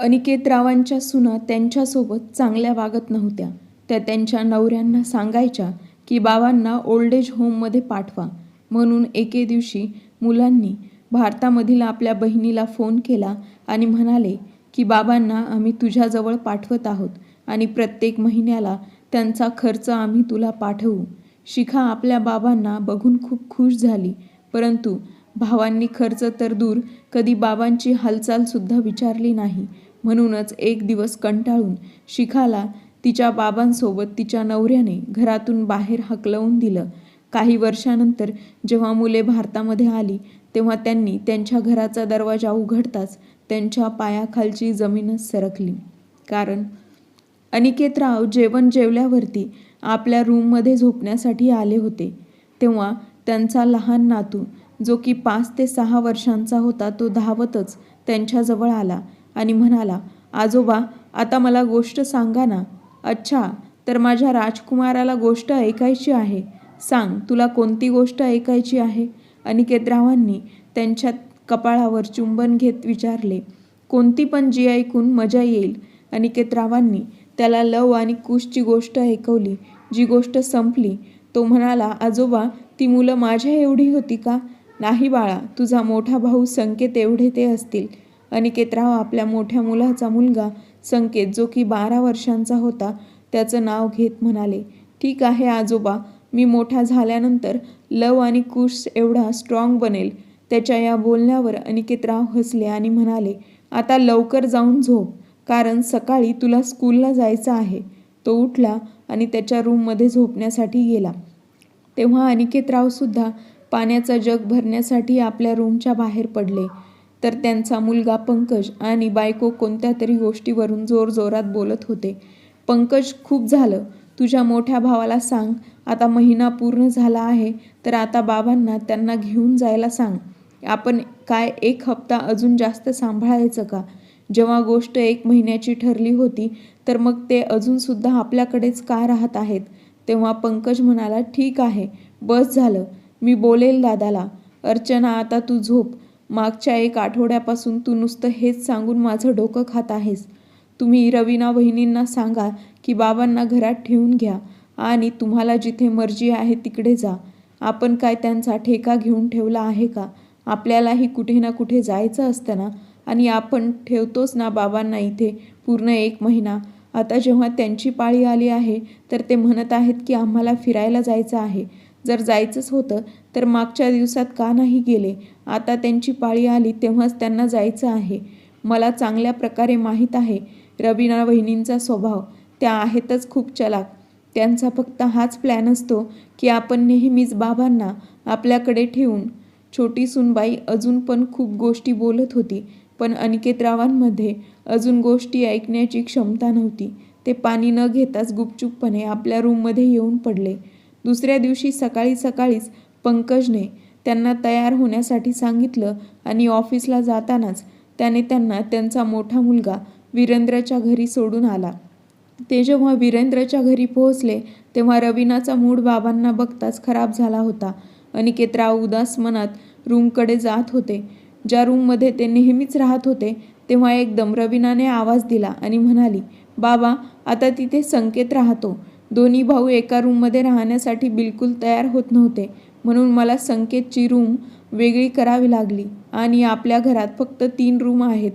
अनिकेतरावांच्या सुना त्यांच्यासोबत चांगल्या वागत नव्हत्या. त्या त्यांच्या नवऱ्यांना सांगायच्या की बाबांना ओल्ड एज होममध्ये पाठवा म्हणून एके दिवशी मुलांनी भारतामधील आपल्या बहिणीला फोन केला आणि म्हणाले की बाबांना आम्ही तुझ्याजवळ पाठवत आहोत आणि प्रत्येक महिन्याला त्यांचा खर्च आम्ही तुला पाठवू. शिखा आपल्या बाबांना बघून खूप खुश झाली. परंतु भावांनी खर्च तर दूर कधी बाबांची हालचालसुद्धा विचारली नाही. म्हणूनच एक दिवस कंटाळून शिखाला तिच्या बाबांसोबत तिच्या नवऱ्याने घरातून बाहेर हकलवून दिलं. काही वर्षानंतर जेव्हा मुले भारतामध्ये आली तेव्हा त्यांनी त्यांच्या घराचा दरवाजा उघडताच त्यांच्या पायाखालची जमीनच सरकली. कारण अनिकेतराव जेवण जेवल्यावरती आपल्या रूममध्ये झोपण्यासाठी आले होते. तेव्हा त्यांचा लहान नातू जो की पाच ते सहा वर्षांचा होता तो धावतच त्यांच्याजवळ आला. आणि म्हणाला आजोबा आता मला गोष्ट सांगा ना. अच्छा तर माझ्या राजकुमाराला गोष्ट ऐकायची आहे. सांग तुला कोणती गोष्ट ऐकायची आहे? अनिकेतरावांनी त्यांच्या कपाळावर चुंबन घेत विचारले कोणती पण जी ऐकून मजा येईल. अनिकेतरावांनी त्याला लव आणि कुशची गोष्ट ऐकवली. जी गोष्ट संपली तो म्हणाला आजोबा ती मुलं माझ्या एवढी होती का? नाही बाळा तुझा मोठा भाऊ संकेत एवढे ते असतील. अनिकेतराव आपल्या मोठ्या मुलाचा मुलगा संकेत जो की बारा वर्षांचा होता त्याचं नाव घेत म्हणाले ठीक आहे आजोबा मी मोठा झाल्यानंतर लव आणि कुश एवढा स्ट्रॉंग बनेल. त्याच्या या बोलण्यावर अनिकेतराव हसले आणि म्हणाले आता लवकर जाऊन झोप कारण सकाळी तुला स्कूलला जायचं आहे. तो उठला आणि त्याच्या रूममध्ये झोपण्यासाठी गेला. तेव्हा अनिकेतरावसुद्धा पाण्याचा जग भरण्यासाठी आपल्या रूमच्या बाहेर पडले. तर त्यांचा मुलगा पंकज आणि बायको कोणत्या तरी गोष्टीवरून जोरजोरात बोलत होते. पंकज खूप झालं. तुझ्या मोठ्या भावाला सांग. आता महिना पूर्ण झाला आहे तर आता बाबांना त्यांना घेऊन जायला सांग. आपण काय एक हप्ता अजून जास्त सांभाळायचं का? जेव्हा गोष्ट एक महिन्याची ठरली होती तर मग ते अजूनसुद्धा आपल्याकडेच का राहत आहेत? तेव्हा पंकज म्हणाला ठीक आहे बस झालं. मी बोलेल दादाला. अर्चना आता तू झोप. मागच्या एक आठवड्यापासून तू नुसतं हेच सांगून माझं डोकं खात आहेस. तुम्ही रवीना वहिनींना सांगा की बाबांना घरात ठेवून घ्या आणि तुम्हाला जिथे मर्जी आहे तिकडे जा. आपण काय त्यांचा ठेका घेऊन ठेवला आहे का? आपल्यालाही कुठे ना कुठे जायचं असतं ना? आणि आपण ठेवतोच ना बाबांना इथे पूर्ण एक महिना. आता जेव्हा त्यांची पाळी आली आहे तर ते म्हणत आहेत की आम्हाला फिरायला जायचं आहे. जर जायचंच होतं तर मागच्या दिवसात का नाही गेले? आता त्यांची पाळी आली तेव्हाच त्यांना जायचं आहे. मला चांगल्या प्रकारे माहीत आहे रवीना वहिनींचा स्वभाव. त्या आहेतच खूप चलाक. त्यांचा फक्त हाच प्लॅन असतो की आपण नेहमीच बाबांना आपल्याकडे ठेवून. छोटी सुनबाई अजून पण खूप गोष्टी बोलत होती पण अनिकेतरावांमध्ये अजून गोष्टी ऐकण्याची क्षमता नव्हती. ते पाणी न घेताच गुपचूपपणे आपल्या रूममध्ये येऊन पडले. दुसऱ्या दिवशी सकाळी सकाळीच पंकजने त्यांना तयार होण्यासाठी सांगितलं आणि ऑफिसला जातानाच त्याने त्यांना त्यांचा मोठा मुलगा वीरेंद्रच्या घरी सोडून आला. ते जेव्हा वीरेंद्रच्या घरी पोहोचले तेव्हा रवीनाचा मूड बाबांना बघताच खराब झाला होता अनिकेतराव उदास मनात रूमकडे जात होते. ज्या रूममध्ये ते नेहमीच राहत होते तेव्हा एकदम रवीनाने आवाज दिला आणि म्हणाली बाबा आता तिथे संकेत राहतो. दोन्ही भाऊ एका रूममध्ये राहण्यासाठी बिलकुल तयार होत नव्हते. म्हणून मला संकेतची रूम वेगळी करावी लागली आणि आपल्या घरात फक्त तीन रूम आहेत.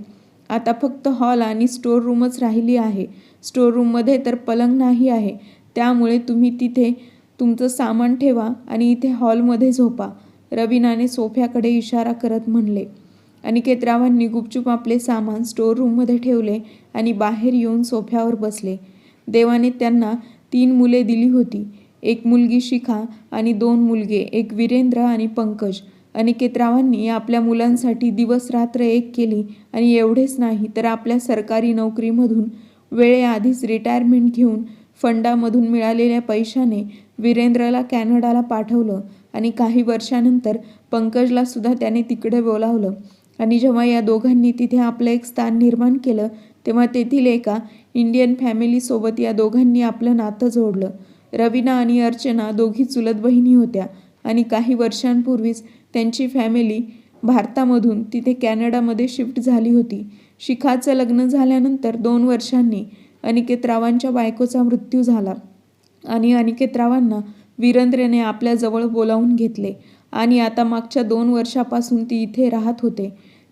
आता फक्त हॉल आणि स्टोर रूमच राहिली आहे. स्टोर रूममध्ये तर पलंग नाही आहे. त्यामुळे तुम्ही तिथे तुमचं सामान ठेवा आणि इथे हॉलमध्ये झोपा रवीनाने सोफ्याकडे इशारा करत म्हणले. अनिकेतरावांनी गुपचूप आपले सामान स्टोर रूममध्ये ठेवले आणि बाहेर येऊन सोफ्यावर बसले. देवाने त्यांना तीन मुले दिली होती. एक मुलगी शिखा आणि दोन मुलगे एक वीरेंद्र आणि पंकज. अनिकेतरावांनी आपल्या मुलांसाठी दिवस रात्र एक केली आणि एवढेच नाही तर आपल्या सरकारी नोकरीमधून वेळेआधीच रिटायरमेंट घेऊन फंडामधून मिळालेल्या पैशाने वीरेंद्रला कॅनडाला पाठवलं आणि काही वर्षानंतर पंकजला सुद्धा त्याने तिकडे बोलावलं. आणि जेव्हा या दोघांनी तिथे आपलं एक स्थान निर्माण केलं तेव्हा तेथील एका इंडियन फॅमिलीसोबत या दोघांनी आपलं नातं जोडलं. रवीना आणि अर्चना दोघी चुलत बहिणी होत्या आणि काही वर्षांपूर्वीच त्यांची फॅमिली भारतामधून तिथे कॅनडामध्ये शिफ्ट झाली होती. शिखाचं लग्न झाल्यानंतर दोन वर्षांनी अनिकेतरावांच्या बायकोचा मृत्यू झाला आणि अनिकेतरावांना वीरेंद्रने आपल्याजवळ बोलावून घेतले आणि आता मागच्या दोन वर्षापासून ती इथे राहत होते.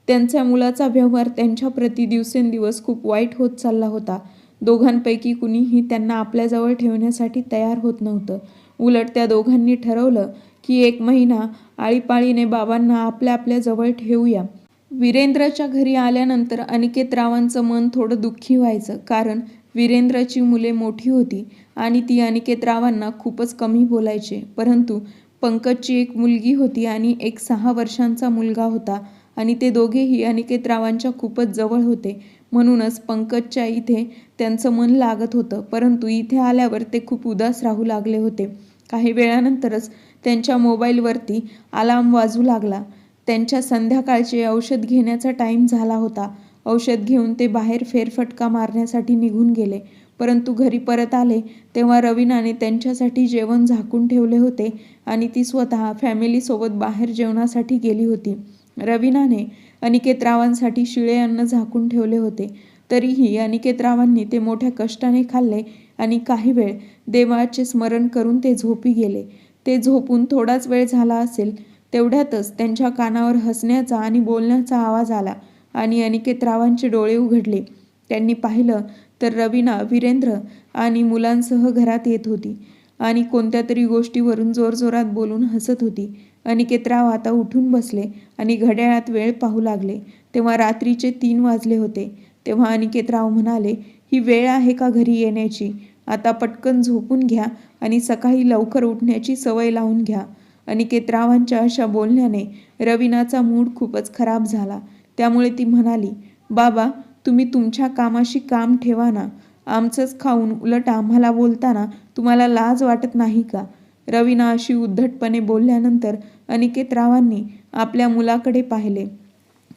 त्यांच्या मुलाचा व्यवहार त्यांच्याप्रती दिवसेंदिवस खूप वाईट होत चालला होता. दोघांपैकी कुणीही त्यांना आपल्याजवळ ठेवण्यासाठी तयार होत नव्हतं. उलट त्या दोघांनी ठरवलं की एक महिना आळीपाळीने बाबांना आपल्या आपल्या जवळ ठेवूया. वीरेंद्रच्या घरी आल्यानंतर अनिकेतरावांचं मन थोडं दुःखी व्हायचं कारण वीरेंद्रची मुले मोठी होती आणि ती अनिकेतरावांना खूपच कमी बोलायचे. परंतु पंकजची एक मुलगी होती आणि एक सहा वर्षांचा मुलगा होता आणि ते दोघेही अनिकेत रावांच्या खूपच जवळ होते. म्हणूनच पंकजच्या इथे त्यांचं मन लागत होतं. परंतु इथे आल्यावर ते खूप उदास राहू लागले होते. काही वेळानंतरच त्यांच्या मोबाईलवरती अलार्म वाजू लागला. त्यांच्या संध्याकाळचे औषध घेण्याचा टाईम झाला होता. औषध घेऊन ते बाहेर फेरफटका मारण्यासाठी निघून गेले. परंतु घरी परत आले तेव्हा रवीनाने त्यांच्यासाठी जेवण झाकून ठेवले होते आणि ती स्वतः फॅमिलीसोबत बाहेर जेवणासाठी गेली होती. रवीनाने अनिकेतरावांसाठी शिळे अन्न झाकून ठेवले होते. तरीही अनिकेतरावांनी ते मोठ्या कष्टाने खाल्ले आणि काही वेळ देवाचे स्मरण करून ते झोपी गेले. ते झोपून थोडाच वेळ झाला असेल तेवढ्यातच त्यांच्या कानावर हसण्याचा आणि बोलण्याचा आवाज आला आणि अनिकेतरावांचे डोळे उघडले. त्यांनी पाहिलं तर रवीना वीरेंद्र आणि मुलांसह घरात येत होती आणि कोणत्या तरी गोष्टीवरून जोरजोरात बोलून हसत होती. अनिकेतराव आता उठून बसले आणि घड्याळात वेळ पाहू लागले. तेव्हा रात्रीचे तीन वाजले होते. तेव्हा अनिकेतराव म्हणाले ही वेळ आहे का घरी येण्याची? आता पटकन झोपून घ्या आणि सकाळी लवकर उठण्याची सवय लावून घ्या. अनिकेतरावांच्या अशा बोलण्याने रवीनाचा मूड खूपच खराब झाला. त्यामुळे ती म्हणाली बाबा तुम्ही तुमच्या कामाशी काम ठेवा ना. आमचंच खाऊन उलट आम्हाला बोलताना तुम्हाला लाज वाटत नाही का? रवीना अशी उद्धटपणे बोलल्यानंतर अनिकेतरावांनी आपल्या मुलाकडे पाहिले.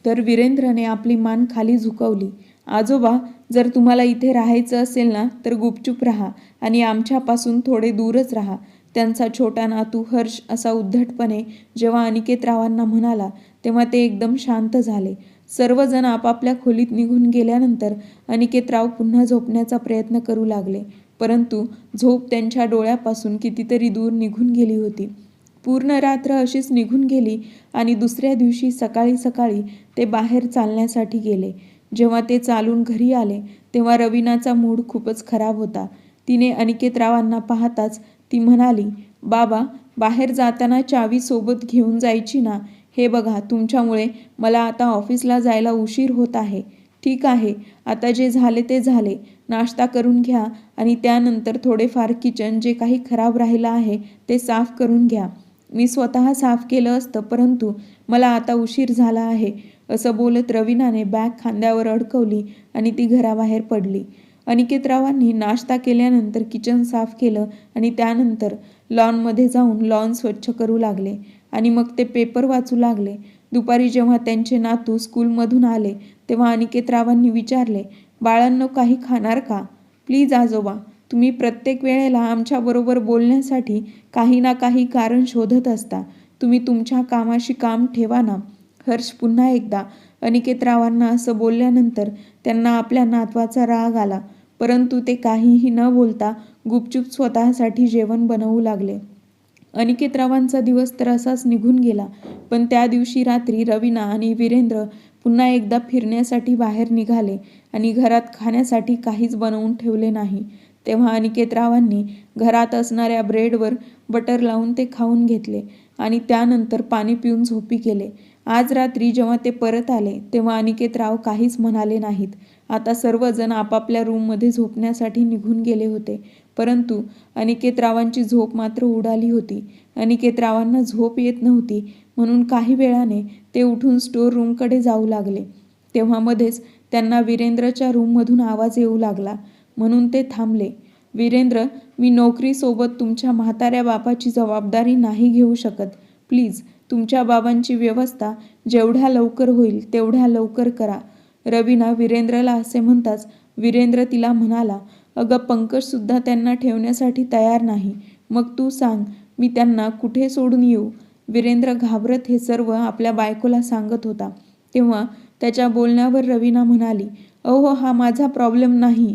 तर वीरेंद्रने आपली मान खाली झुकवली. आजोबा जर तुम्हाला इथे राहायचं असेल ना तर गुपचूप राहा आणि आमच्यापासून थोडे दूरच राहा त्यांचा छोटा नातू हर्ष असा उद्धटपणे जेव्हा अनिकेतरावांना म्हणाला तेव्हा ते एकदम शांत झाले. सर्वजण आपापल्या खोलीत निघून गेल्यानंतर अनिकेतराव पुन्हा झोपण्याचा प्रयत्न करू लागले. परंतु झोप त्यांच्या डोळ्यापासून कितीतरी दूर निघून गेली होती. पूर्ण रात्र अशीच निघून गेली आणि दुसऱ्या दिवशी सकाळी सकाळी ते बाहेर चालण्यासाठी गेले. जेव्हा ते चालून घरी आले तेव्हा रवीनाचा मूड खूपच खराब होता. तिने अनिकेतरावांना पाहताच ती म्हणाली बाबा बाहेर जाताना चावी सोबत घेऊन जायची ना? हे बघा तुमच्यामुळे मला आता ऑफिसला जायला उशीर होत आहे. ठीक आहे. आता जे झाले ते झाले. नाश्ता करून घ्या आणि त्यानंतर थोडेफार किचन जे काही खराब राहिलं आहे ते साफ करून घ्या. मी स्वतः साफ केलं असतं परंतु मला आता उशीर झाला आहे. असं बोलत रवीनाने बॅग खांद्यावर अडकवली आणि ती घराबाहेर पडली. अनिकेतरावांनी नाश्ता केल्यानंतर किचन साफ केलं आणि त्यानंतर लॉनमध्ये जाऊन लॉन स्वच्छ करू लागले आणि मग ते पेपर वाचू लागले. दुपारी जेव्हा त्यांचे नातू स्कूलमधून आले तेव्हा अनिकेतरावांनी विचारले बाळांनो काही खाणार का? प्लीज आजोबा तुम्ही प्रत्येक वेळेला आमच्याबरोबर बोलण्यासाठी काही ना काही कारण शोधत असता. तुम्ही तुमच्या कामाशी काम ठेवा ना. हर्ष पुन्हा एकदा अनिकेतरावांना असं बोलल्यानंतर त्यांना आपल्या नातवाचा राग आला परंतु ते काहीही न बोलता गुपचूप स्वतःसाठी जेवण बनवू लागले. अनिकेतरावांचा दिवस तर असाच निघून गेला पण त्या दिवशी रात्री रवीना आणि वीरेंद्र पुन्हा एकदा फिरण्यासाठी बाहेर निघाले आणि घरात खाण्यासाठी काहीच बनवून ठेवले नाही. तेव्हा अनिकेतरावांनी घरात असणाऱ्या ब्रेडवर बटर लावून ते खाऊन घेतले आणि त्यानंतर पाणी पिऊन झोपी केले आज रात्री जेव्हा ते परत आले तेव्हा अनिकेतराव काहीच म्हणाले नाहीत. आता सर्वजण आपापल्या रूममध्ये झोपण्यासाठी निघून गेले होते. परंतु अनिकेतरावांची झोप मात्र उडाली होती. अनिकेतरावांना झोप येत नव्हती. म्हणून काही वेळाने ते उठून स्टोर रूमकडे जाऊ लागले. तेव्हा मध्येच त्यांना वीरेंद्रच्या रूममधून आवाज येऊ लागला. म्हणून ते थांबले. वीरेंद्र मी नोकरीसोबत तुमच्या म्हाताऱ्या बापाची जबाबदारी नाही घेऊ शकत. प्लीज तुमच्या बाबांची व्यवस्था जेवढ्या लवकर होईल तेवढ्या लवकर करा. रवीना वीरेंद्रला असे म्हणताच वीरेंद्र तिला म्हणाला अगं पंकजसुद्धा त्यांना ठेवण्यासाठी तयार नाही. मग तू सांग मी त्यांना कुठे सोडून येऊ? वीरेंद्र घाबरत हे सर्व आपल्या बायकोला सांगत होता. तेव्हा त्याच्या बोलण्यावर रवीना म्हणाली अहो हा माझा प्रॉब्लेम नाही.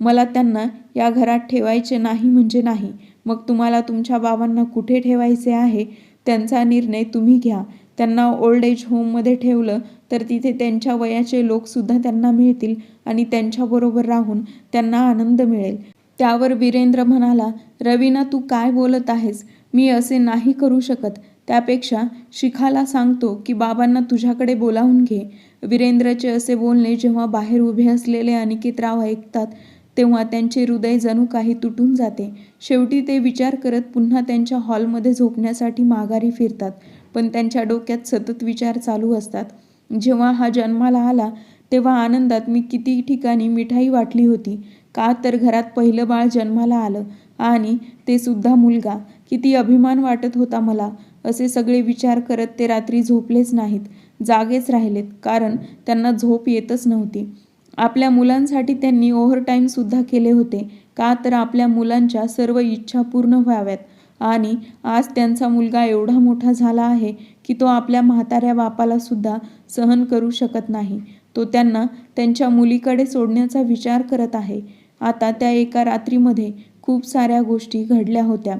मला त्यांना या घरात ठेवायचे नाही म्हणजे नाही. मग तुम्हाला तुमच्या बाबांना कुठे ठेवायचे आहे? त्यांचा निर्णय तुम्ही घ्या. त्यांना ओल्ड एज होममध्ये ठेवलं तर तिथे त्यांच्या वयाचे लोकसुद्धा त्यांना मिळतील आणि त्यांच्याबरोबर राहून त्यांना आनंद मिळेल. त्यावर वीरेंद्र म्हणाला रवीना तू काय बोलत आहेस? मी असे नाही करू शकत. त्यापेक्षा शिखाला सांगतो की बाबांना तुझ्याकडे बोलावून घे. वीरेंद्रचे असे बोलणे जेव्हा बाहेर उभे असलेले अनिकेतराव ऐकतात तेव्हा त्यांचे हृदय जणू काही तुटून जाते. शेवटी ते विचार करत पुन्हा त्यांच्या हॉलमध्ये झोपण्यासाठी माघारी फिरतात पण त्यांच्या डोक्यात सतत विचार चालू असतात. जेव्हा हा जन्माला आला तेव्हा आनंदात मी किती ठिकाणी मिठाई वाटली होती. का तर घरात पहिलं बाळ जन्माला आलं आणि ते सुद्धा मुलगा. किती अभिमान वाटत होता मला. असे सगळे विचार करत ते रात्री झोपलेच नाहीत जागेच राहिलेत कारण त्यांना झोप येतच नव्हती. आपल्या मुलांसाठी त्यांनी ओव्हरटाईमसुद्धा केले होते. का तर आपल्या मुलांच्या सर्व इच्छा पूर्ण व्हाव्यात. आणि आज त्यांचा मुलगा एवढा मोठा झाला आहे की तो आपल्या म्हाताऱ्या बापाला सुद्धा सहन करू शकत नाही. तो त्यांना त्यांच्या मुलीकडे सोडण्याचा विचार करत आहे. आता त्या एका रात्रीमध्ये खूप साऱ्या गोष्टी घडल्या होत्या.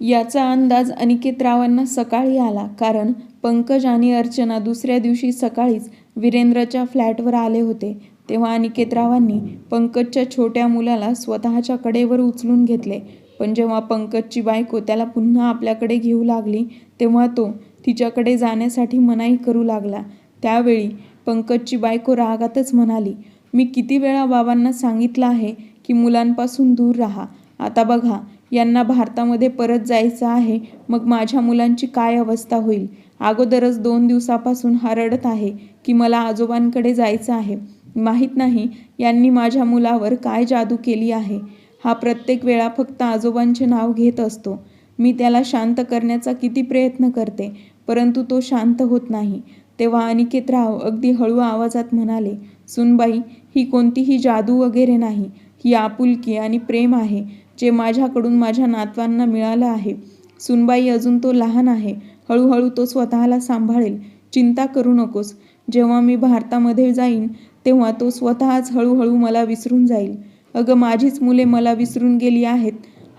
याचा अंदाज अनिकेतरावांना सकाळी आला कारण पंकज आणि अर्चना दुसऱ्या दिवशी सकाळीच वीरेंद्रच्या फ्लॅटवर आले होते. तेव्हा अनिकेतरावांनी पंकजच्या छोट्या मुलाला स्वतःच्या कडेवर उचलून घेतले. पण जेव्हा पंकजची बायको त्याला पुन्हा आपल्याकडे घेऊ लागली तेव्हा तो तिच्याकडे जाण्यासाठी मनाई करू लागला. त्यावेळी पंकजची बायको रागातच म्हणाली मी किती वेळा बाबांना सांगितलं आहे की मुलांपासून दूर राहा. आता बघा यांना भारतामध्ये परत जायचं आहे मग माझ्या मुलांची काय अवस्था होईल? अगोदरच दोन दिवसापासून हा रडत आहे की मला आजोबांकडे जायचं आहे. माहीत नाही यांनी माझ्या मुलावर काय जादू केली आहे. हा प्रत्येक वेळा फक्त आजोबांचे नाव घेत असतो. मी त्याला शांत करण्याचा किती प्रयत्न करते परंतु तो शांत होत नाही. तेव्हा अनिकेत राव अगदी हळू आवाजात म्हणाले सुनबाई ही कोणतीही जादू वगैरे नाही. ही आपुलकी आणि प्रेम आहे जे माझ्याकडून माझ्या नातवांना मिळालं आहे. सुनबाई अजून तो लहान आहे. हळूहळू तो स्वतःला सांभाळेल. चिंता करू नकोस. जेव्हा मी भारतामध्ये जाईन तेव्हा तो स्वतःच हळूहळू मला विसरून जाईल. अगं माझीच मुले मला विसरून गेली आहेत.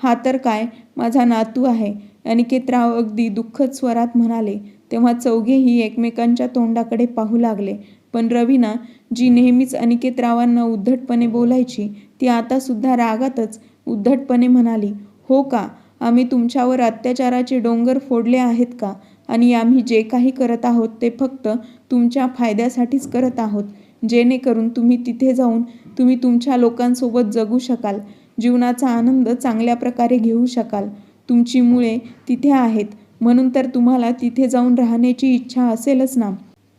हा तर काय? माझा नातू आहे. अनिकेतराव अगदी दुःखद स्वरात म्हणाले. तेव्हा चौघेही एकमेकांच्या तोंडाकडे पाहू लागले. पण रवीना जी नेहमीच अनिकेतरावांना उद्धटपणे बोलायची ती आता सुद्धा रागातच उद्धटपणे म्हणाली हो का? आम्ही तुमच्यावर अत्याचाराचे डोंगर फोडले आहेत का? आणि आम्ही जे काही करत आहोत ते फक्त तुमच्या फायद्यासाठीच करत आहोत. जेणेकरून तुम्ही तिथे जाऊन तुम्ही तुमच्या लोकांसोबत जगू शकाल. जीवनाचा आनंद चांगल्या प्रकारे घेऊ शकाल. तुमची मुळे तिथे आहेत. म्हणून तर तुम्हाला तिथे जाऊन राहण्याची इच्छा असेलच ना.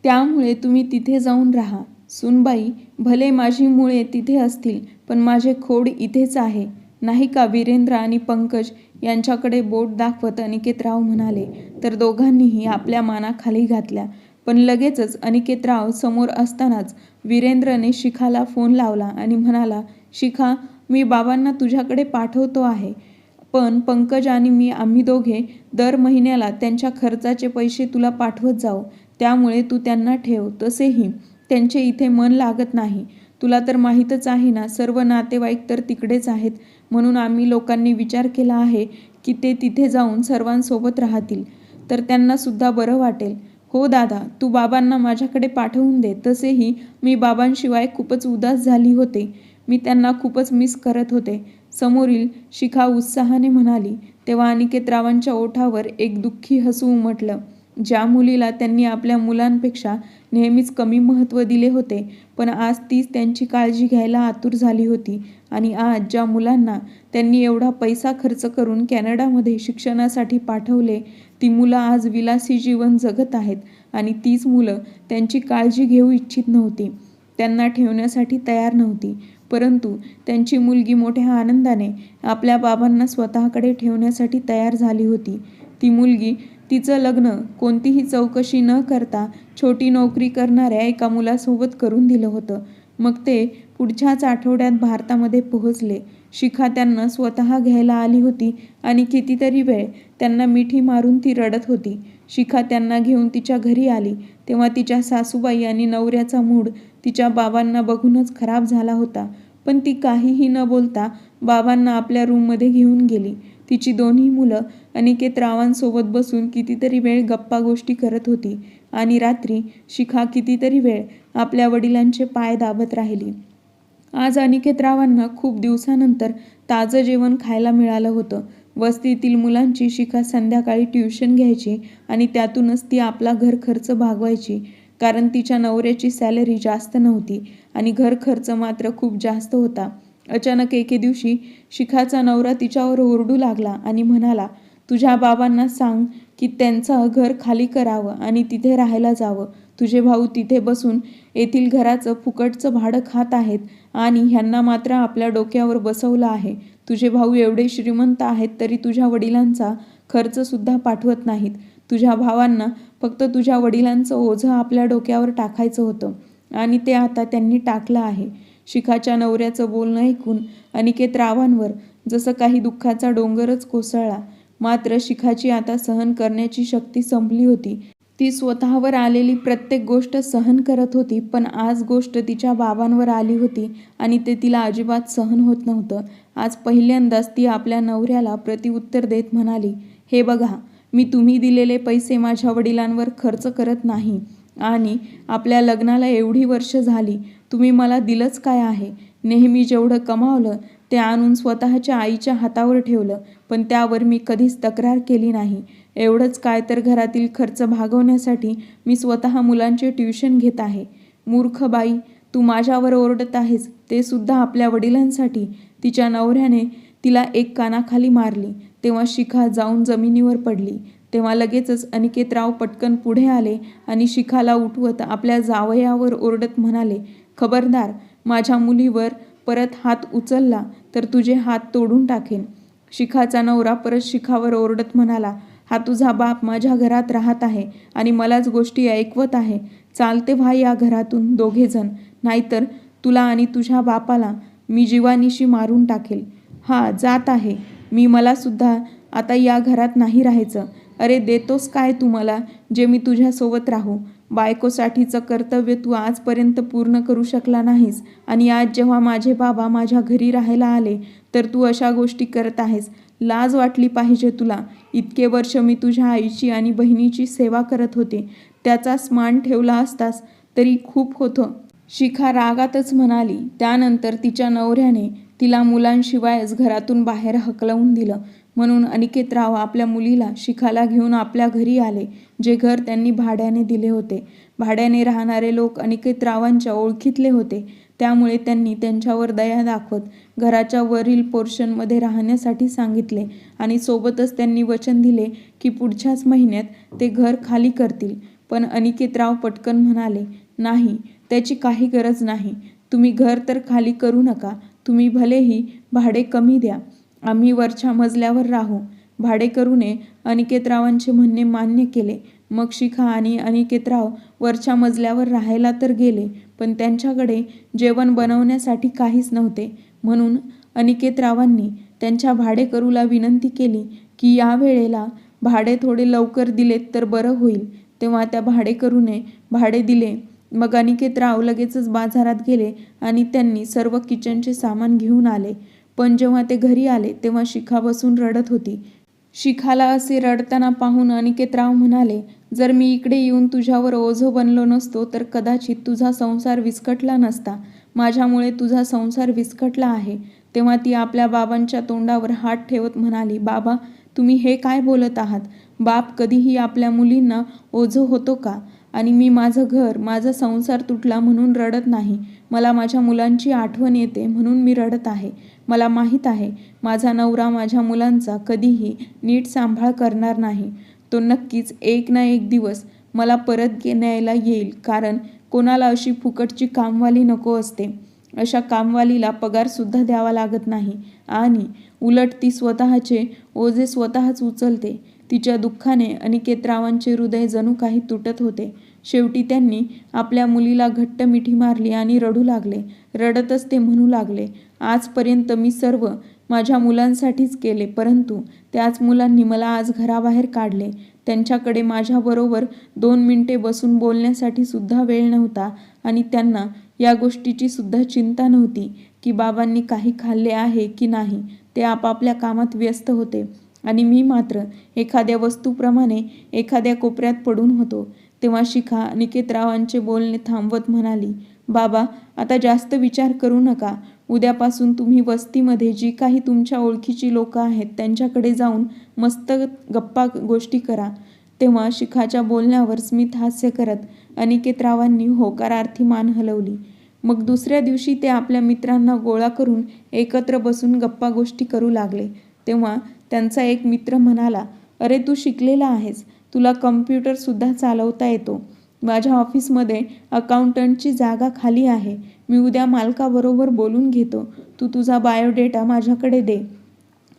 त्यामुळे तुम्ही तिथे जाऊन राहा. सुनबाई भले माझी मुळे तिथे असतील पण माझे खोड इथेच आहे. नाही का वीरेंद्र आणि पंकज यांच्याकडे बोट दाखवत अनिकेतराव म्हणाले. तर दोघांनीही आपल्या मानाखाली घातल्या. पण लगेचच अनिकेतराव समोर असतानाच वीरेंद्रने शिखाला फोन लावला आणि म्हणाला शिखा मी बाबांना तुझ्याकडे पाठवतो आहे. पण पंकज आणि मी आम्ही दोघे दर महिन्याला त्यांच्या खर्चाचे पैसे तुला पाठवत जाऊ. त्यामुळे तू त्यांना ठेव. तसेही त्यांचे इथे मन लागत नाही. तुला तर माहीतच आहे ना सर्व नातेवाईक तर तिकडेच आहेत. म्हणून आम्ही लोकांनी विचार केला आहे की ते तिथे जाऊन सर्वांसोबत राहतील. तर त्यांनासुद्धा बरं वाटेल. हो दादा तू बाबांना माझ्याकडे पाठवून दे. तसेही मी बाबांशिवाय खूपच उदास झाली होते. मी त्यांना खूपच मिस करत होते. समोरील शिखा उत्साहाने म्हणाली तेव्हा अनिकेतरावांच्या ओठावर एक दुःखी हसू उमटलं. ज्या मुलीला त्यांनी आपल्या मुलांपेक्षा नेहमीच कमी महत्त्व दिले होते पण आज तीच त्यांची काळजी घ्यायला आतुर झाली होती आणि आज ज्या मुलांना त्यांनी एवढा पैसा खर्च करून कॅनडामध्ये शिक्षणासाठी पाठवले ती मुलं आज विलासी जीवन जगत आहेत आणि तीच मुलं त्यांची काळजी घेऊ इच्छित नव्हती. त्यांना ठेवण्यासाठी तयार नव्हती. परंतु त्यांची मुलगी मोठ्या आनंदाने आपल्या बाबांना स्वतःकडे ठेवण्यासाठी तयार झाली होती. ती मुलगी तिचं लग्न कोणतीही चौकशी न करता छोटी नोकरी करणाऱ्या एका मुलासोबत करून दिलं होतं. मग ते पुढच्याच आठवड्यात भारतामध्ये पोहोचले. शिखा त्यांना स्वतः घ्यायला आली होती आणि कितीतरी वेळ त्यांना मिठी मारून ती रडत होती. शिखा त्यांना घेऊन तिच्या घरी आली. तेव्हा तिच्या सासूबाई आणि नवऱ्याचा मूड तिच्या बाबांना बघूनच खराब झाला होता. पण ती काहीही न बोलता बाबांना आपल्या रूममध्ये घेऊन गेली. तिची दोन्ही मुलं अनिकेत रावांसोबत बसून कितीतरी वेळ गप्पा गोष्टी करत होती. आणि रात्री शिखा कितीतरी वेळ आपल्या वडिलांचे पाय दाबत राहिली. आज अनिकेत रावांना खूप दिवसानंतर ताजं जेवण खायला मिळालं होतं. वस्तीतील मुलांची शिखा संध्याकाळी ट्युशन घ्यायची आणि त्यातूनच ती आपला घर खर्च भागवायची. कारण तिच्या नवऱ्याची सॅलरी जास्त नव्हती आणि घर खर्च मात्र खूप जास्त होता. अचानक एके दिवशी शिखाचा नवरा तिच्यावर ओरडू लागला आणि म्हणाला तुझ्या बाबांना सांग की त्यांचं घर खाली करावं आणि तिथे राहायला जावं. तुझे भाऊ तिथे बसून येथील घराचं फुकटचं भाडं खात आहेत आणि ह्यांना मात्र आपल्या डोक्यावर बसवलं आहे. तुझे भाऊ एवढे श्रीमंत आहेत तरी तुझ्या वडिलांचा खर्चसुद्धा पाठवत नाहीत. तुझ्या भावांना फक्त तुझ्या वडिलांचं ओझं आपल्या डोक्यावर टाकायचं होतं आणि ते आता त्यांनी टाकलं आहे. शिखाच्या नवऱ्याचं बोलणं ऐकून अनिकेत रावांवर जसं काही दुःखाचा डोंगरच कोसळला मात्र शिखाची आता सहन करण्याची शक्ती संपली होती. ती स्वतःवर आलेली प्रत्येक गोष्ट सहन करत होती पण आज गोष्ट तिच्या बाबांवर आली होती आणि ते तिला अजिबात सहन होत नव्हतं. आज पहिल्यांदाच ती आपल्या नवऱ्याला प्रतिउत्तर देत म्हणाली हे बघा मी तुम्ही दिलेले पैसे माझ्या वडिलांवर खर्च करत नाही आणि आपल्या लग्नाला एवढी वर्ष झाली तुम्ही मला दिलंच काय आहे? नेहमी जेवढं कमावलं ते आणून स्वतःच्या आईच्या हातावर ठेवलं पण त्यावर मी कधीच तक्रार केली नाही. एवढंच काय तर घरातील खर्च भागवण्यासाठी मी स्वतः मुलांचे ट्युशन घेत आहे. मूर्ख बाई तू माझ्यावर ओरडत आहेस. ते सुद्धा आपल्या वडिलांसाठी तिच्या नवऱ्याने तिला एक कानाखाली मारली. तेव्हा शिखा जाऊन जमिनीवर पडली. तेव्हा लगेचच अनिकेतराव पटकन पुढे आले आणि शिखाला उठवत आपल्या जावयावर ओरडत म्हणाले खबरदार माझ्या मुलीवर परत हात उचलला तर तुझे हात तोडून टाकेन. शिखाचा नवरा परत शिखावर ओरडत म्हणाला हा तुझा बाप माझ्या घरात राहत आहे आणि मलाच गोष्टी ऐकवत आहे. चालते व्हा या घरातून दोघेजण. नाहीतर तुला आणि तुझ्या बापाला मी जीवानिशी मारून टाकेल. हा जात आहे. मी मला सुद्धा आता या घरात नाही राहायचं. अरे देतोस काय तू मला जे मी तुझ्यासोबत राहू? बायकोसाठीचं कर्तव्य तू आजपर्यंत पूर्ण करू शकला नाहीस आणि आज जेव्हा माझे बाबा माझ्या घरी राहायला आले तर तू अशा गोष्टी करत आहेस. लाज वाटली पाहिजे तुला. इतके वर्ष मी तुझ्या आईची आणि बहिणीची सेवा करत होते. त्याचा स्मान ठेवला असतास तरी खूप होतं. शिखा रागातच म्हणाली त्यानंतर तिच्या नवऱ्याने तिला मुलांशिवायच घरातून बाहेर हकलवून दिलं. म्हणून अनिकेतराव आपल्या मुलीला शिखाला घेऊन आपल्या घरी आले जे घर त्यांनी भाड्याने दिले होते. भाड्याने राहणारे लोक अनिकेत रावांच्या ओळखीतले होते. त्यामुळे त्यांनी त्यांच्यावर दया दाखवत घराच्या वरील पोर्शनमध्ये राहण्यासाठी सांगितले आणि सोबतच त्यांनी वचन दिले की पुढच्याच महिन्यात ते घर खाली करतील. पण अनिकेतराव पटकन म्हणाले नाही त्याची काही गरज नाही. तुम्ही घर तर खाली करू नका. तुम्ही भलेही भाडे कमी द्या. आम्ही वरच्या मजल्यावर राहू. भाडेकरूने अनिकेतरावांचे म्हणणे मान्य केले. मग शिखा आणि अनिकेतराव वरच्या मजल्यावर राहायला तर गेले पण त्यांच्याकडे जेवण बनवण्यासाठी काहीच नव्हते. म्हणून अनिकेतरावांनी त्यांच्या भाडेकरूला विनंती केली की या वेळेला भाडे थोडे लवकर दिलेत तर बरं होईल. तेव्हा त्या भाडेकरूने भाडे दिले. मग अनिकेत राव लगेचच बाजारात गेले आणि त्यांनी सर्व किचनचे सामान घेऊन आले. पण जेव्हा ते घरी आले तेव्हा शिखा बसून रडत होती. शिखाला असे रडताना पाहून अनिकेतराव म्हणाले जर मी इकडे येऊन तुझ्यावर ओझो बनलो नसतो तर कदाचित तुझा संसार विस्कटला नसता. माझ्यामुळे तुझा संसार विस्कटला आहे. तेव्हा ती आपल्या बाबांच्या तोंडावर हात ठेवत म्हणाली बाबा तुम्ही हे काय बोलत आहात? बाप कधीही आपल्या मुलींना ओझो होतो का? आणि मी माझं घर माझा संसार तुटला म्हणून रडत नाही. मला माझ्या मुलांची आठवण येते म्हणून मी रडत आहे. मला माहीत आहे माझा नवरा माझ्या मुलांचा कधीही नीट सांभाळ करणार नाही. तो नक्कीच एक ना एक दिवस मला परत न्यायला येईल कारण कोणाला अशी फुकटची कामवाली नको असते. अशा कामवालीला पगारसुद्धा द्यावा लागत नाही. आणि उलट ती स्वतःचे ओझे स्वतःच उचलते. तिच्या दुःखाने अनिकेतरावांचे हृदय जणू काही तुटत होते. शेवटी त्यांनी आपल्या मुलीला घट्ट मिठी मारली आणि रडू लागले. रडतच ते म्हणू लागले आजपर्यंत मी सर्व माझ्या मुलांसाठीच केले परंतु त्याच मुलांनी मला आज घराबाहेर काढले. त्यांच्याकडे माझ्याबरोबर दोन मिनिटे बसून बोलण्यासाठी सुद्धा वेळ नव्हता आणि त्यांना या गोष्टीची सुद्धा चिंता नव्हती की बाबांनी काही खाल्ले आहे की नाही. ते आपापल्या कामात व्यस्त होते आणि मी मात्र एखाद्या वस्तूप्रमाणे एखाद्या कोपऱ्यात पडून होतो. तेव्हा शिखा निकेतरावांचे बोलणे थांबवत म्हणाली बाबा आता जास्त विचार करू नका. उद्यापासून तुम्ही वस्तीमध्ये जी काही तुमच्या ओळखीची लोकं आहेत त्यांच्याकडे जाऊन मस्त गप्पा गोष्टी करा. तेव्हा शिखाच्या बोलण्यावर स्मित हास्य करत अनिकेतरावांनी होकारार्थी मान हलवली. मग दुसऱ्या दिवशी ते आपल्या मित्रांना गोळा करून एकत्र बसून गप्पा गोष्टी करू लागले. तेव्हा त्यांचा एक मित्र म्हणाला अरे तू शिकलेला आहेस. तुला कम्प्युटरसुद्धा चालवता येतो. माझ्या ऑफिसमध्ये अकाउंटंटची जागा खाली आहे. मी उद्या मालकाबरोबर बोलून घेतो. तू तुझा बायोडेटा माझ्याकडे दे.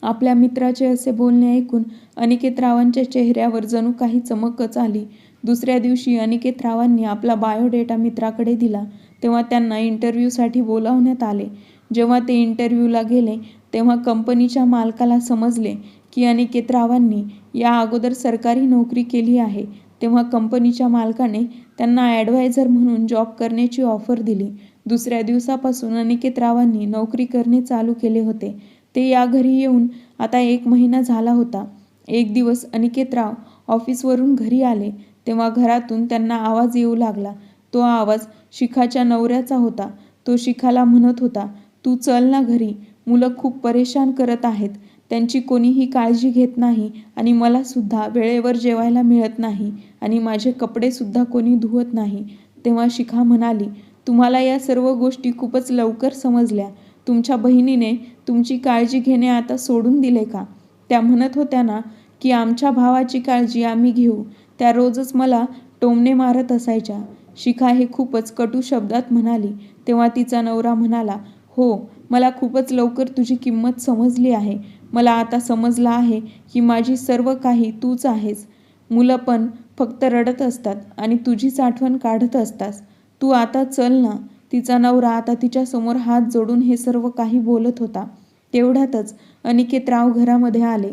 आपल्या मित्राचे असे बोलणे ऐकून अनिकेतरावांच्या चेहऱ्यावर जणू काही चमकच आली. दुसऱ्या दिवशी अनिकेतरावांनी आपला बायोडेटा मित्राकडे दिला. तेव्हा त्यांना इंटरव्ह्यूसाठी बोलावण्यात आले. जेव्हा ते इंटरव्ह्यूला गेले तेव्हा कंपनीच्या मालकाला समजले की अनिकेतरावांनी या अगोदर सरकारी नोकरी केली आहे तेव्हा कंपनीच्या मालकाने त्यांना ॲडवायझर म्हणून जॉब करण्याची ऑफर दिली. दुसऱ्या दिवसापासून अनिकेतरावांनी नोकरी करणे चालू केले होते. ते या घरी येऊन आता एक महिना झाला होता. एक दिवस अनिकेतराव ऑफिसवरून घरी आले तेव्हा घरातून त्यांना आवाज येऊ लागला. तो आवाज शिखाच्या नवऱ्याचा होता. तो शिखाला म्हणत होता तू चल ना घरी. मुलं खूप परेशान करत आहेत. त्यांची कोणीही काळजी घेत नाही आणि मला सुद्धा वेळेवर जेवायला मिळत नाही आणि माझे कपडेसुद्धा कोणी धुवत नाही. तेव्हा शिखा म्हणाली तुम्हाला या सर्व गोष्टी खूपच लवकर समजल्या. तुमच्या बहिणीने तुमची काळजी घेणे आता सोडून दिले का त्या म्हणत होत्या ना की आमच्या भावाची काळजी आम्ही घेऊ. त्या रोजच मला टोमणे मारत असायच्या शिखा हे खूपच कटू शब्दात म्हणाली. तेव्हा तिचा नवरा म्हणाला हो मला खूपच लवकर तुझी किंमत समजली आहे. मला आता समजलं आहे की माझी सर्व काही तूच आहेस. मुलं पण फक्त रडत असतात आणि तुझीच आठवण काढत असतास तू आता चल ना. तिचा नवरा आता तिच्यासमोर हात जोडून हे सर्व काही बोलत होता. तेवढ्यातच अनिकेत राव घरामध्ये आले.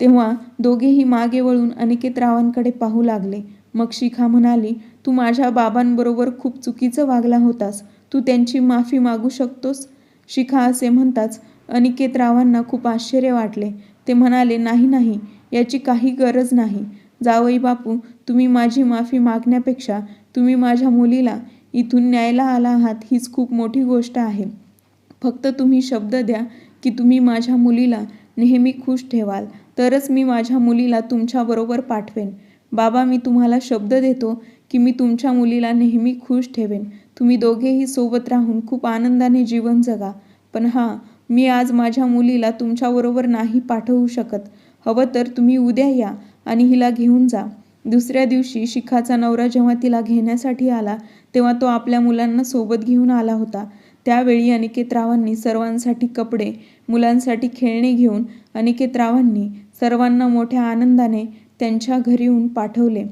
तेव्हा दोघेही मागे वळून अनिकेतरावांकडे पाहू लागले. मग शिखा म्हणाली तू माझ्या बाबांबरोबर खूप चुकीचं वागला होतास. तू त्यांची माफी मागू शकतोस? शिखा असे म्हणताच अनिकेतरावांना खूप आश्चर्य वाटले. ते म्हणाले नाही नाही याची काही गरज नाही. जावई बापू तुम्ही माझी माफी मागण्यापेक्षा तुम्ही माझ्या मुलीला इथून न्यायला आला आहात हीच खूप मोठी गोष्ट आहे. फक्त तुम्ही शब्द द्या की तुम्ही माझ्या मुलीला नेहमी खुश ठेवाल. तरच मी माझ्या मुलीला तुमच्याबरोबर पाठवेन. बाबा मी तुम्हाला शब्द देतो की मी तुमच्या मुलीला नेहमी खुश ठेवेन. तुम्ही दोघेही सोबत राहून खूप आनंदाने जीवन जगा. पण हां मी आज माझ्या मुलीला तुमच्याबरोबर नाही पाठवू शकत. हवं तर तुम्ही उद्या या आणि हिला घेऊन जा. दुसऱ्या दिवशी शिखाचा नवरा जेव्हा तिला घेण्यासाठी आला तेव्हा तो आपल्या मुलांना सोबत घेऊन आला होता. त्यावेळी अनिकेतरावांनी सर्वांसाठी कपडे मुलांसाठी खेळणे घेऊन अनिकेतरावांनी सर्वांना मोठ्या आनंदाने त्यांच्या घरी येऊन पाठवले.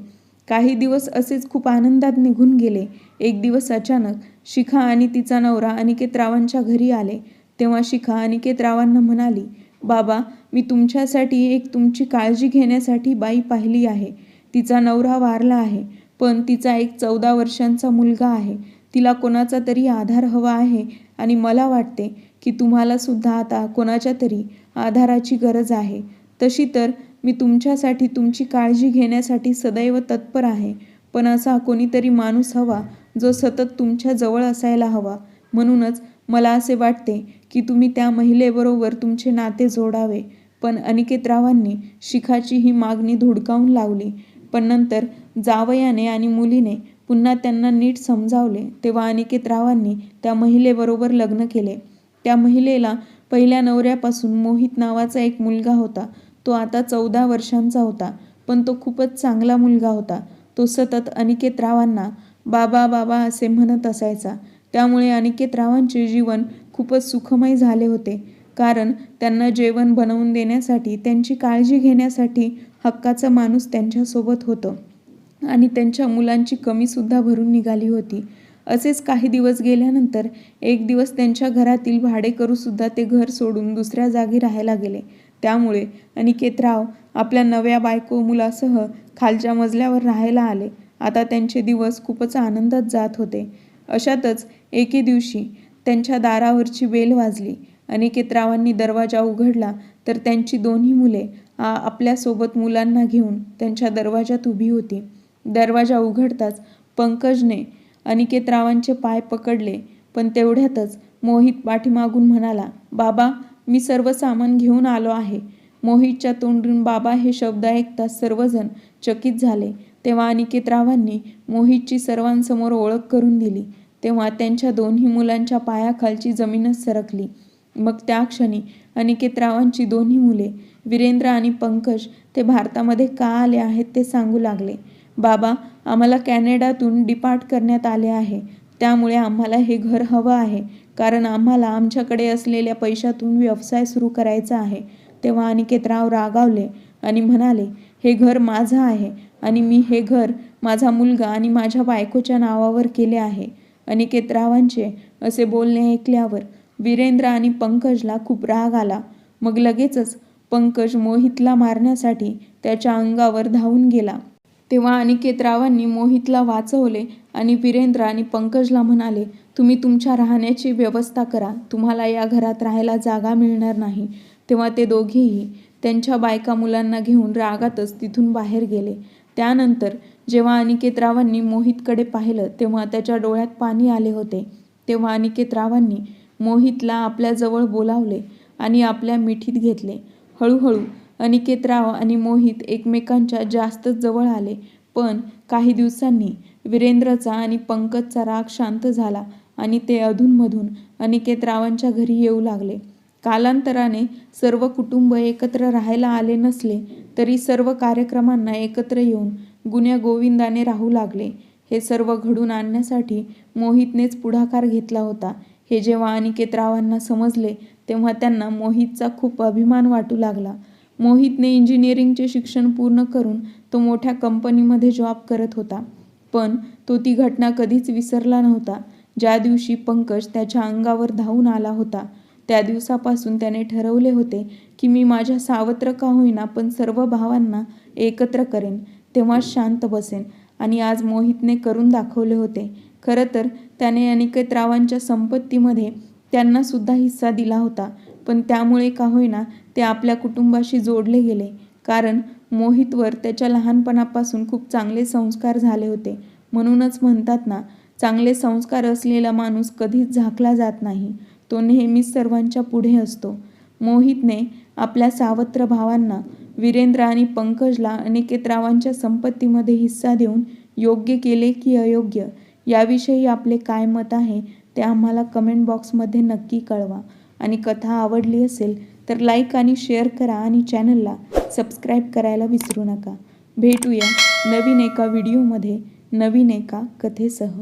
काही दिवस असेच खूप आनंदात निघून गेले. एक दिवस अचानक शिखा आणि तिचा नवरा अनिकेतरावांच्या घरी आले. तेव्हा शिखा अनिकेतरावांना म्हणाली बाबा मी तुमच्यासाठी एक तुमची काळजी घेण्यासाठी बाई पाहिली आहे. तिचा नवरा वारला आहे पण तिचा एक चौदा वर्षांचा मुलगा आहे. तिला कोणाचा तरी आधार हवा आहे आणि मला वाटते की तुम्हाला सुद्धा आता कोणाच्या तरी आधाराची गरज आहे. तशी तर मी तुमच्यासाठी तुमची काळजी घेण्यासाठी सदैव तत्पर आहे पण असा कोणीतरी माणूस हवा जो सतत तुमच्या जवळ असायला हवा. म्हणूनच मला असे वाटते की तुम्ही त्या महिलेबरोबर तुमचे नाते जोडावे. पण अनिकेतरावांनी शिखाची ही मागणी धुडकावून लावली. पण नंतर जावयाने आणि मुलीने पुन्हा त्यांना नीट समजावले. तेव्हा अनिकेतरावांनी त्या महिलेबरोबर लग्न केले. त्या महिलेला पहिल्या नवऱ्यापासून मोहित नावाचा एक मुलगा होता. तो आता चौदा वर्षांचा होता. पण तो खूपच चांगला मुलगा होता. तो सतत अनिकेतरावांना बाबा बाबा असे म्हणत असायचा. त्यामुळे अनिकेतरावांचे जीवन खूपच सुखमय झाले होते. कारण त्यांना जेवण बनवून देण्यासाठी त्यांची काळजी घेण्यासाठी हक्काचा माणूस त्यांच्यासोबत होतं. आणि त्यांच्या मुलांची कमीसुद्धा भरून निघाली होती. असेच काही दिवस गेल्यानंतर एक दिवस त्यांच्या घरातील भाडेकरूसुद्धा ते घर सोडून दुसऱ्या जागी राहायला गेले. त्यामुळे अनिकेतराव आपल्या नव्या बायको मुलासह खालच्या मजल्यावर राहायला आले. आता त्यांचे दिवस खूपच आनंदात जात होते. अशातच एके दिवशी त्यांच्या दारावरची बेल वाजली. अनिकेतरावांनी दरवाजा उघडला तर त्यांची दोन्ही मुले आ आपल्यासोबत मुलांना घेऊन त्यांच्या दरवाजात उभी होती. दरवाजा उघडताच पंकजने अनिकेतरावांचे पाय पकडले पण तेवढ्यातच मोहित पाठीमागून म्हणाला बाबा मी सर्व सामान घेऊन आलो आहे. मोहितच्या तोंडून बाबा हे शब्द ऐकताच सर्वजण चकित झाले. तेव्हा अनिकेतरावांनी मोहितची सर्वांसमोर ओळख करून दिली. तेव्हा त्यांच्या दोन्ही मुलांच्या पायाखालची जमीनच सरकली. मग त्या क्षणी अनिकेतरावांची दोन्ही मुले वीरेंद्र आणि पंकज ते भारतामध्ये का आले आहेत ते सांगू लागले. बाबा आम्हाला कॅनडातून डिपार्ट करण्यात आले आहे. त्यामुळे आम्हाला हे घर हवं आहे. कारण आम्हाला आमच्याकडे असलेल्या पैशातून व्यवसाय सुरू करायचा आहे. तेव्हा अनिकेतराव रागावले आणि म्हणाले हे घर माझं आहे आणि मी हे घर माझा मुलगा आणि माझ्या बायकोच्या नावावर केले आहे. अनिकेतरावांचे असे बोलणे ऐकल्यावर वीरेंद्र आणि पंकजला खूप राग आला. मग लगेचच पंकज मोहितला मारण्यासाठी त्याच्या अंगावर धावून गेला. तेव्हा अनिकेतरावांनी मोहितला वाचवले आणि वीरेंद्र आणि पंकजला म्हणाले तुम्ही तुमच्या राहण्याची व्यवस्था करा. तुम्हाला या घरात राहायला जागा मिळणार नाही. तेव्हा ते दोघेही त्यांच्या बायका मुलांना घेऊन रागातच तिथून बाहेर गेले. त्यानंतर जेव्हा अनिकेतरावांनी मोहितकडे पाहिलं तेव्हा त्याच्या डोळ्यात पाणी आले होते. तेव्हा अनिकेतरावांनी मोहितला आपल्याजवळ बोलावले आणि आपल्या मिठीत घेतले. हळूहळू अनिकेतराव आणि मोहित एकमेकांच्या जास्तच जवळ आले पण काही दिवसांनी वीरेंद्रचा आणि पंकजचा राग शांत झाला आणि ते अधूनमधून अनिकेतरावांच्या घरी येऊ लागले. कालांतराने सर्व कुटुंब एकत्र राहायला आले नसले तरी सर्व कार्यक्रमांना एकत्र येऊन गुण्या गोविंदाने राहू लागले. हे सर्व घडून आणण्यासाठी मोहितनेच पुढाकार घेतला होता. हे जेव्हा अनिकेतरावांना समजले तेव्हा त्यांना मोहितचा खूप अभिमान वाटू लागला. मोहितने इंजिनिअरिंगचे शिक्षण पूर्ण करून तो मोठ्या कंपनीमध्ये जॉब करत होता. पण तो ती घटना कधीच विसरला नव्हता. ज्या दिवशी पंकज त्याच्या अंगावर धावून आला होता त्या दिवसापासून त्याने ठरवले होते की मी माझ्या सावत्र का होईना पण सर्व भावांना एकत्र करेन. तेव्हा शांत बसेन. आणि आज मोहितने करून दाखवले होते. खरं तर त्याने अनिकेत रावांच्या संपत्तीमध्ये त्यांना सुद्धा हिस्सा दिला होता. पण त्यामुळे का होईना ते आपल्या कुटुंबाशी जोडले गेले. कारण मोहितवर त्याच्या लहानपणापासून खूप चांगले संस्कार झाले होते. म्हणूनच म्हणतात ना चांगले संस्कार असलेला माणूस कधीच झाकला जात नाही. तो नेहमीच सर्वांच्या पुढे असतो. मोहितने आपल्या सावत्र भावांना वीरेंद्र आणि पंकजला अनिकेतरावांच्या संपत्तीमध्ये हिस्सा देऊन योग्य केले की अयोग्य याविषयी आपले काय मत आहे ते आम्हाला कमेंट बॉक्समध्ये नक्की कळवा. आणि कथा आवडली असेल तर लाईक आणि शेअर करा आणि चॅनलला सबस्क्राईब करायला विसरू नका. भेटूया नवीन एका व्हिडिओमध्ये नवीन एका कथेसह.